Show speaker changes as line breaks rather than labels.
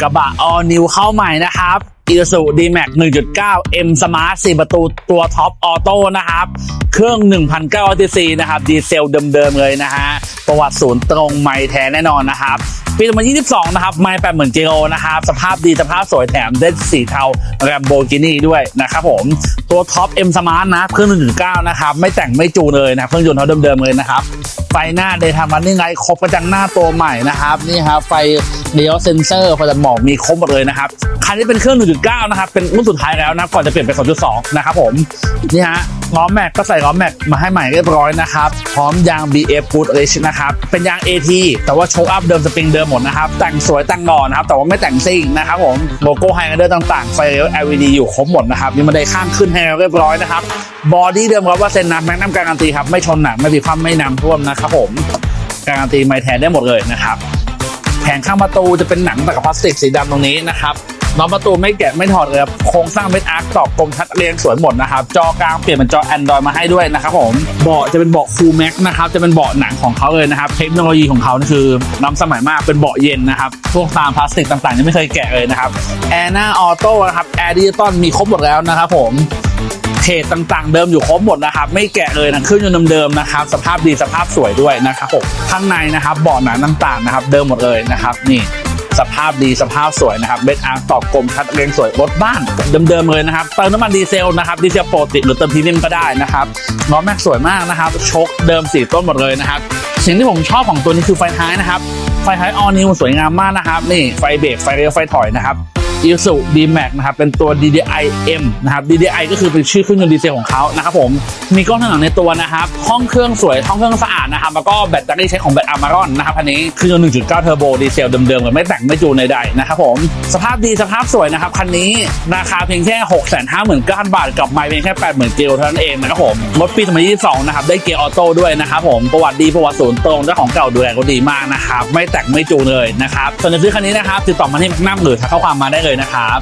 กระบะ all new เข้าใหม่นะครับ Isuzu D-Max 1.9 M Smart 4 ประตูตัวท็อปออโต้นะครับ เครื่อง 1,900 cc นะครับ ดีเซลเดิมๆเลยนะฮะ ประวัติศูนย์ตรงไม่แท้แน่นอนนะครับปี 2022 นะครับ ไม่80,000กิโลนะครับ สภาพดี สภาพสวยแถมได้สีเทา Lamborghini ด้วยนะครับผม ตัวท็อป M Smart นะ เครื่อง 1.9 นะครับ ไม่แต่งไม่จูเลยนะ เครื่องยนต์เขาเดิมๆเลยนะครับ ไฟหน้าเดทามันนี่ไงครบกระจังหน้าตัวใหม่นะครับ นี่ครับ ไฟเลี้ยวเซนเซอร์ไฟตัดหมอกมีครบหมดเลยนะครับ คันนี้เป็นเครื่อง1.9นะครับ เป็นรุ่นสุดท้ายแล้วนะ ก่อนจะเปลี่ยนเป็น 2.2 นะครับผม นี่ฮะล้อแม็กก็ใส่ล้อแม็กมาให้ใหม่เรียบร้อยนะครับ พร้อมยาง BF Good Rich นะครับ เป็นยาง AT แต่ว่าโชว์อัพเดิมสปริงเดิมหมดนะครับ แต่งสวยแต่งหล่อนะครับ แต่ว่าไม่แต่งซิ่งนะครับผม โลโก้ไฮเดอร์ต่างๆ ไฟเลี้ยว LED อยู่ครบหมดนะครับมีบันไดข้างขึ้นให้เรียบร้อยนะครับ บอดี้เดิมครับว่าเซนนับแม็กนัมการันตีครับ ไม่ชนหนักไม่มีความไม่น้ำท่วมนะครับผม การันตีไม่แทนได้หมดเลยนะครับแผงข้างประตูจะเป็นหนังตะกับพลาสติกสีดำตรงนี้นะครับ น็อตประตูไม่แกะไม่ถอดเลยครับโครงสร้างเป็นอาร์คตอกกลมชัดเรียงสวยหมดนะครับ จอกลางเปลี่ยนเป็นจอ Android มาให้ด้วยนะครับผมเบาะจะเป็นเบาะคูลแม็กนะครับจะเป็นเบาะหนังของเขาเลยนะครับเทคโนโลยีของเขานี่คือล้ำสมัยมากเป็นเบาะเย็นนะครับพวกตามพลาสติกต่างๆยังไม่เคยแกะเลยนะครับแอร์หน้าออโต้นะครับแอร์ดิจิตอลมีครบหมดแล้วนะครับผมเพจต่างๆเดิมอยู่ครบหมดนะครับ ไม่แกะเลยนะเครื่องยนต์เดิมๆนะครับ สภาพดีสภาพสวยด้วยนะครับผมข้างในนะครับเบาะหนังต่างๆนะครับ เดิมหมดเลยนะครับนี่ สภาพดีสภาพสวยนะครับเบสอาร์ตอบกลมชัดเรียงสวยรถบ้านเดิมๆเลยนะครับเติมน้ำมันดีเซลนะครับดีเซลโปรติหรือเติมพรีเมียมก็ได้นะครับล้อแม็กสวยมากนะครับชกเดิมสีต้นหมดเลยนะครับสิ่งที่ผมชอบของตัวนี้คือไฟท้ายนะครับไฟท้ายออนิวสวยงามมากนะครับนี่ไฟเบรกไฟเลี้ยวไฟถอยนะครับ i s u D-Max นะครับเป็นตัว DDI M นะครับ DDI ก็คือเป็นชื่อเครื่องยนต์ดีเซลของเขานะครับผมมีกล้องข้างหลังในตัวนะครับห้องเครื่องสวยห้องเครื่องสะอาดนะครับแล้วก็แบตเตอรี่ใช้ของแบตอามารอนนะครับอันนี้เครื่องยนต์1.9เทอร์โบดีเซลเดิมๆเลยไม่แต่งไม่จูนใดๆนะครับผมสภาพดีสภาพสวยนะครับคันนี้ราคาเพียงแค่ 659,000บาทกับไม่เพียงแค่ 80,000กิโลเท่านั้นเองนะครับผมรถปี2022นะครับได้เกียร์ออโต้ด้วยนะครับผมประวัติดีประวัติศูนย์ตรงเจ้าของเก่าดูแลก็ดีมากนะครับไม่แต่งไม่จูนเลยนะครับส่วนจะซื้อคันนี้นะครับติดต่อมาที่นัมหรือทักข้อความมาได้เลยนะครับ